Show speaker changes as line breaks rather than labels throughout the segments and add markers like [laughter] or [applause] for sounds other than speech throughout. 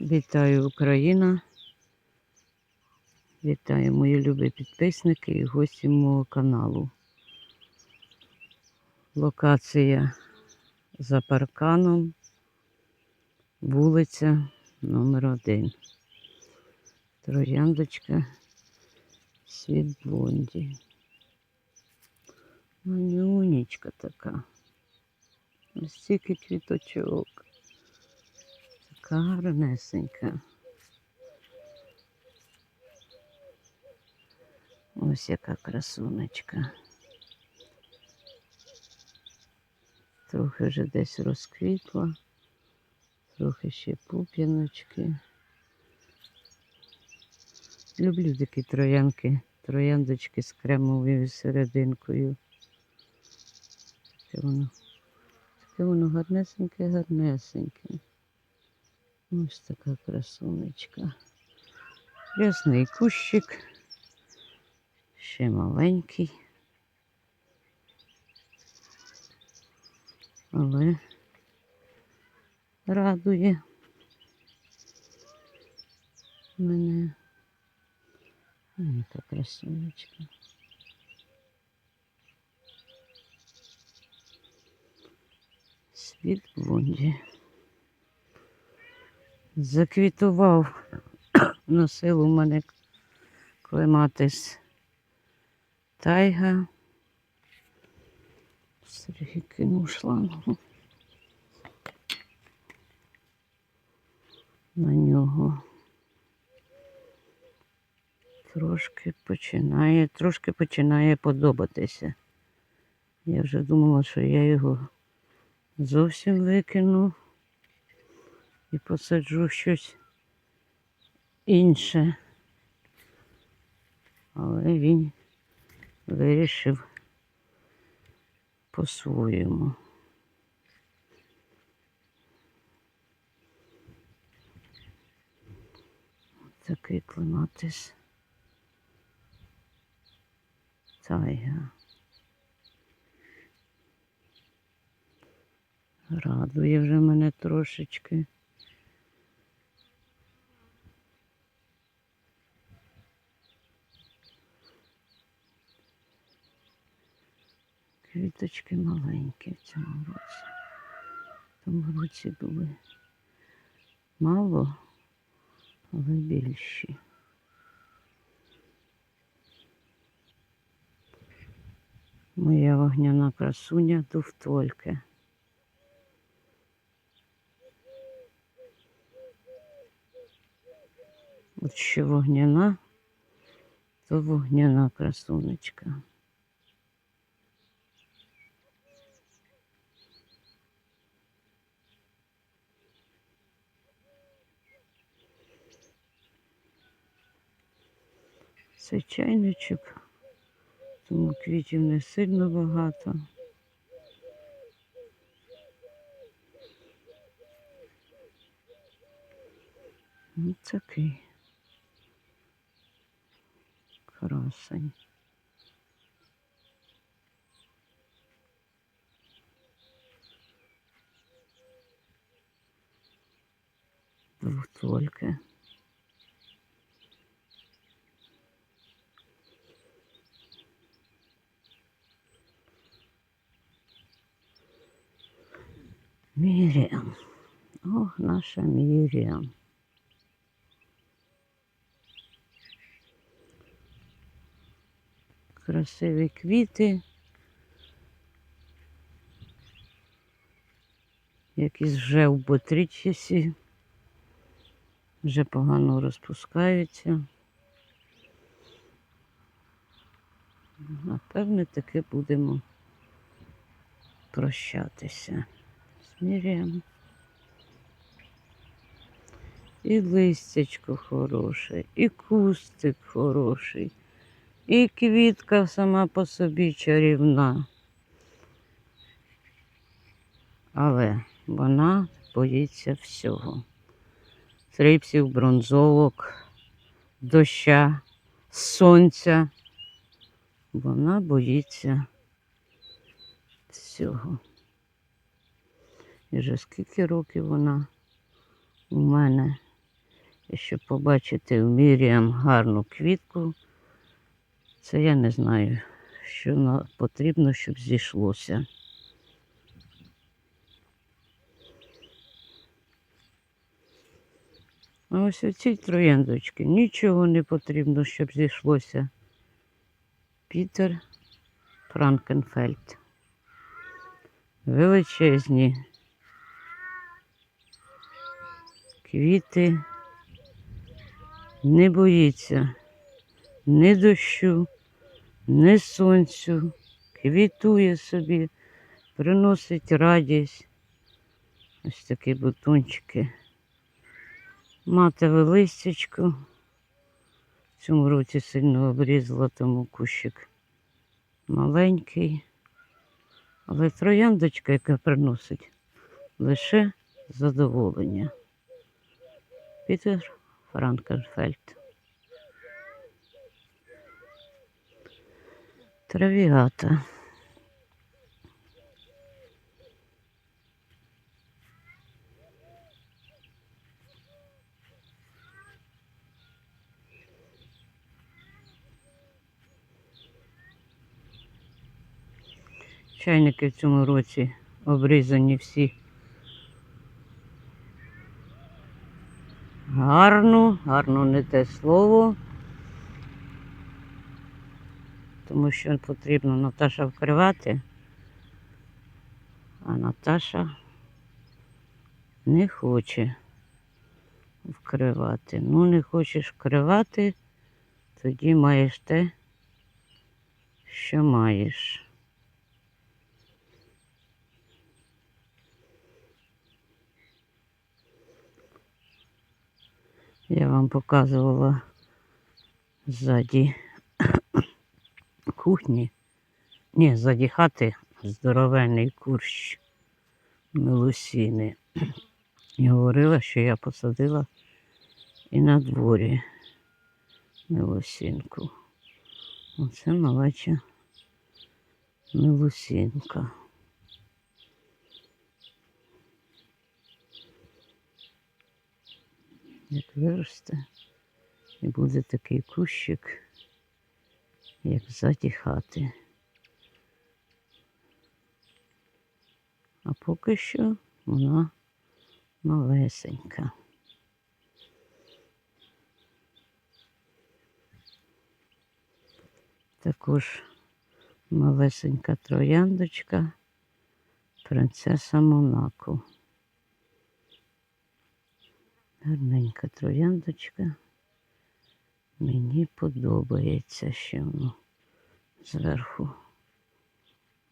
Вітаю Україна. Вітаю мої любі підписники і гості мого каналу. Локація за парканом, вулиця номер 1 Трояндочка Світ Блонді. Манюнечка така. Ось стільки квіточок. Гарнесенька. Ось яка красунечка. Трохи вже десь розквітла, трохи ще пуп'яночки. Люблю такі троянки, трояндочки з кремовою серединкою. Таке воно, таке воно гарнесеньке, гарнесеньке. Ось така красунечка. Рясний кущик. Ще маленький. Але радує мене. Ой, яка красунечка. Світ Бонді. Заквітував [coughs] носив у мене клематис тайга. Сергій кинув шлангу. На нього трошки починає, трошки починає подобатися. Я вже думала, що я його зовсім викину і посаджу щось інше. Але він вирішив по-своєму. Такий клематис. Тайга. Радує вже мене трошечки. Квіточки маленькі в цьому році. В тому році були мало, але більші. Моя вогняна красуня Туфтольке. От що вогняна, то вогняна красунечка. Це чайничок, тому квітів не сильно багато. Ось такий красень. Двутольки. Міріам. Ох, наша Міріам. Красиві квіти. Якісь вже в ботрічесі. Вже погано розпускаються. Напевне, таки будемо прощатися з Мірієм. І листячко хороше, і кустик хороший, і квітка сама по собі чарівна. Але вона боїться всього. Трипсів, бронзовок, доща, сонця. Вона боїться всього. І вже скільки років вона у мене І щоб побачити в Міріам гарну квітку, це я не знаю, що потрібно, щоб зійшлося. А ось у цій нічого не потрібно, щоб зійшлося. Пітер Франкенфельд. Величезні квіти. Не боїться ні дощу, ні сонцю. Квітує собі, приносить радість. Ось такі бутончики. Матове листячко. В цьому році сильно обрізала, тому кущик маленький. Але трояндочка, яка приносить лише задоволення. Пітер Франкенфельд. Травіата. Чайники в цьому році обрізані всі. Гарно, гарно не те слово. Тому що потрібно Наташа вкривати, а Наташа не хоче вкривати. Ну, не хочеш вкривати, тоді маєш те, що маєш. Я вам показувала ззаді кухні. Ні, ззаді хати здоровенний курщ милосіни. І говорила, що я посадила і на дворі милосінку. Оце малеча милосінка. Як виросте, і буде такий кущик, як ззаді хати. А поки що вона малесенька. Також малесенька трояндочка, принцеса Монако. Гарненька трояндочка. Мені подобається, що воно зверху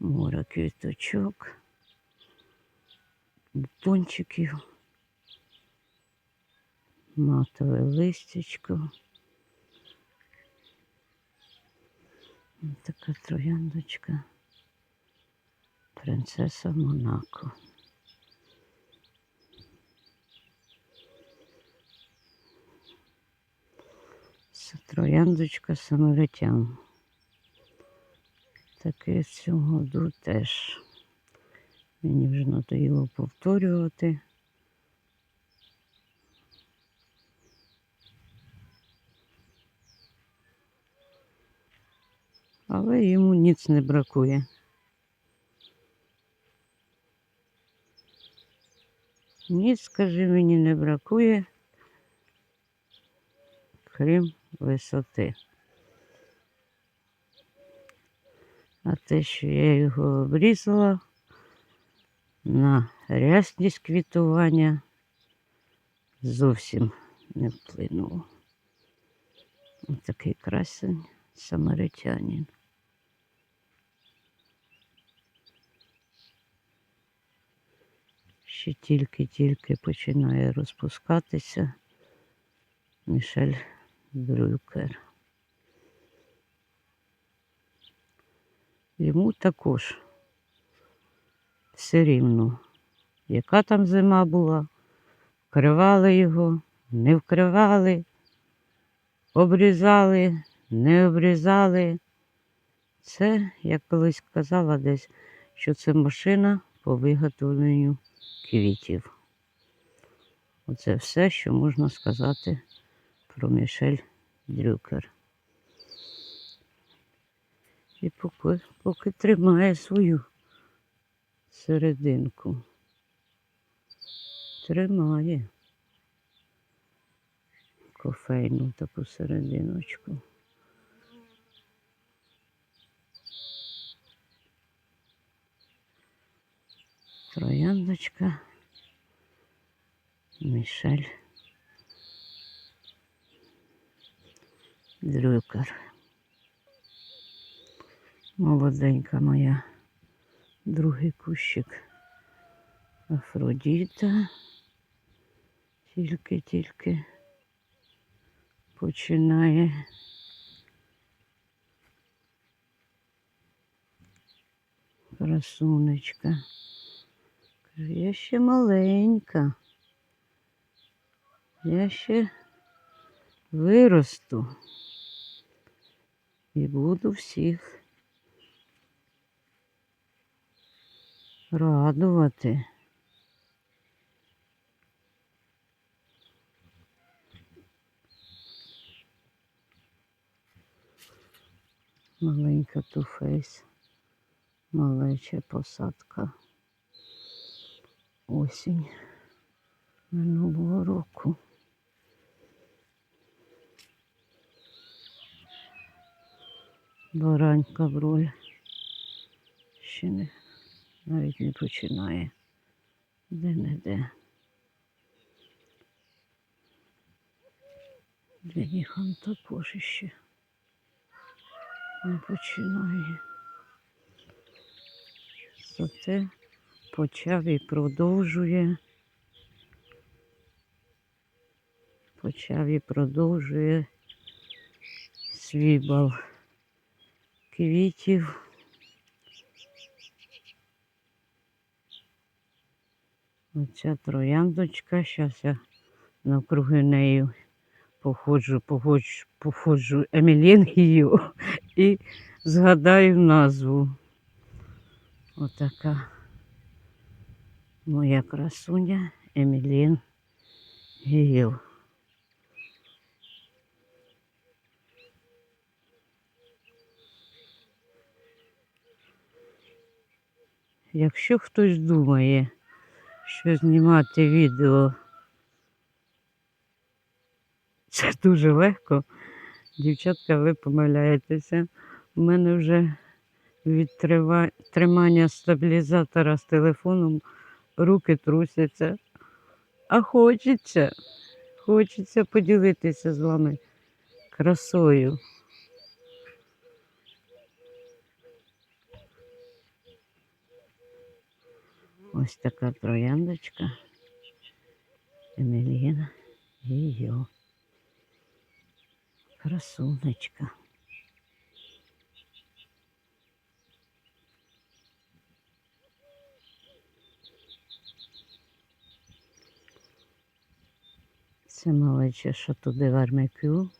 море квіточок, бутончиків, матове листячко. Ось Така трояндочка. Принцеса Монако. Це трояндочка самаритян. Таке в цього году теж. Мені вже надоїло повторювати. Але йому ніц не бракує. Ніц, скажи мені, не бракує, крім висоти. А те, що я його обрізала на рясність квітування, зовсім не вплинуло. Ось такий красень самаритянин. Ще тільки-тільки починає розпускатися Мішель Брюкер. Йому також все рівно, яка там зима була, вкривали його, не вкривали, обрізали, не обрізали. Це, як колись казала десь, що це машина по виготовленню квітів. Оце все, що можна сказати Мішель Дрюкер. І поки, поки тримає свою серединку. Тримає кофейну таку серединочку. Трояндочка. Мішель. Дрюкер. Молоденька моя. Другий кущик. Афродіта. Тільки-тільки починає. Красунечка. Я ще маленька. Я ще виросту і буду всіх радувати. Маленька туфейс, малеча посадка. Осінь минулого року. Баранька броля. Ще не навіть не починає. Де-не-де. Дженіхан також іще не починає. Зате почав і продовжує. Почав і продовжує свій бал квітів. Оця трояндочка, зараз я навкруги нею походжу, походжу, походжу Емілінгію і згадаю назву. Отака моя красуня Емілін Гіл. Якщо хтось думає, що знімати відео це дуже легко, дівчатка, ви помиляєтеся. У мене вже від тримання стабілізатора з телефоном руки трусяться. А хочеться, хочеться поділитися з вами красою. Ось така трояндочка. Еміліна її. Красунечка. Це малече, що туди вермикю.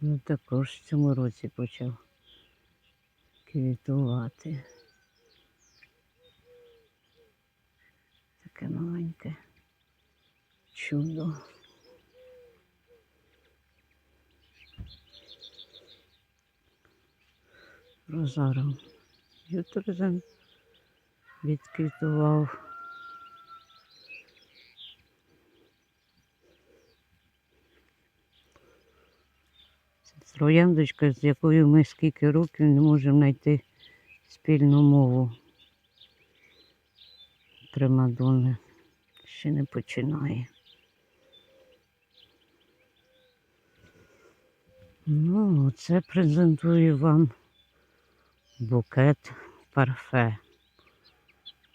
Ну, також в цьому році почав квітувати. Таке маленьке чудо. Розаром Ютрзен відквітував. Це трояндочка, з якою ми скільки років не можемо знайти спільну мову. Примадонни ще не починає. Ну, оце презентую вам букет парфе.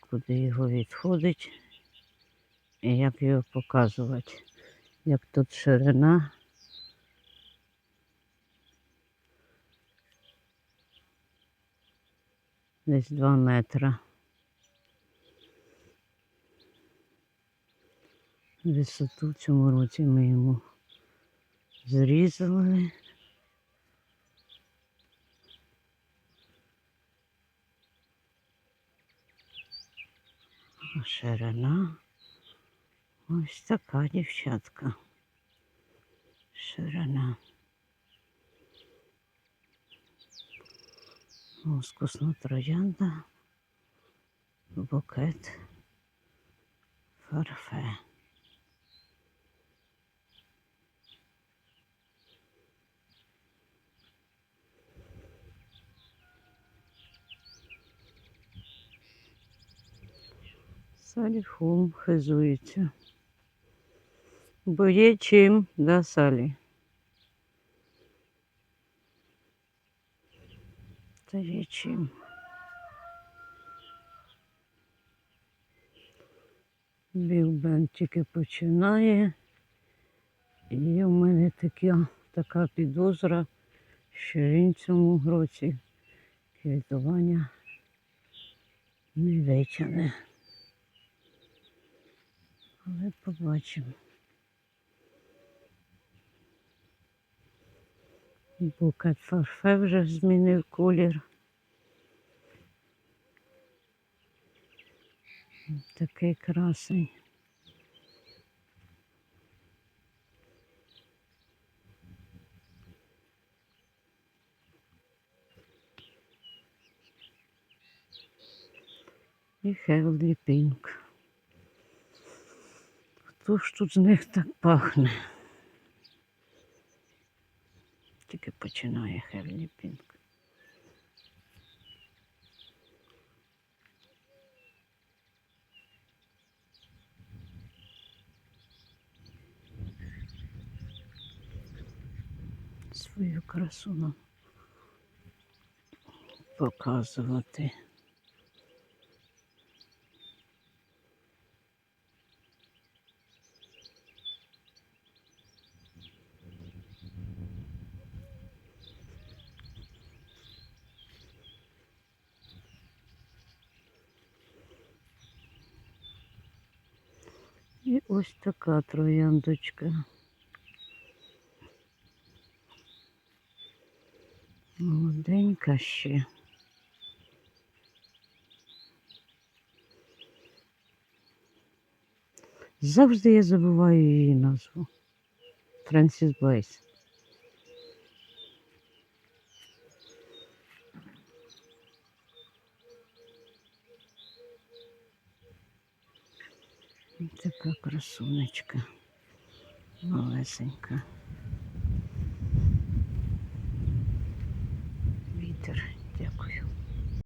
Куди його відходить і як його показувати. Як тут ширина. Десь 2 метра. Висоту в цьому році ми йому зрізали. Ширина Ось така дівчатка. Ширина. Мускусна троянда. Букет. Фарфе. Саліфом хизується. Бо є чим, да, Салі? Та є чим. Білбенд тільки починає. І в мене така, така підозра, що він цьому році квітування не витягне. Але побачимо. Букет фарфе вже змінив колір. Такий красень. І Хеллі Пінк. Хто ж тут з них так пахне? Тільки починає Хеллі Пінк. Свою красу нам показувати. І ось така трояндочка. Молоденька ще. Завжди я забуваю її назву. Франсіс Блейс. Така красунечка. Малесенька. Вітер. Дякую.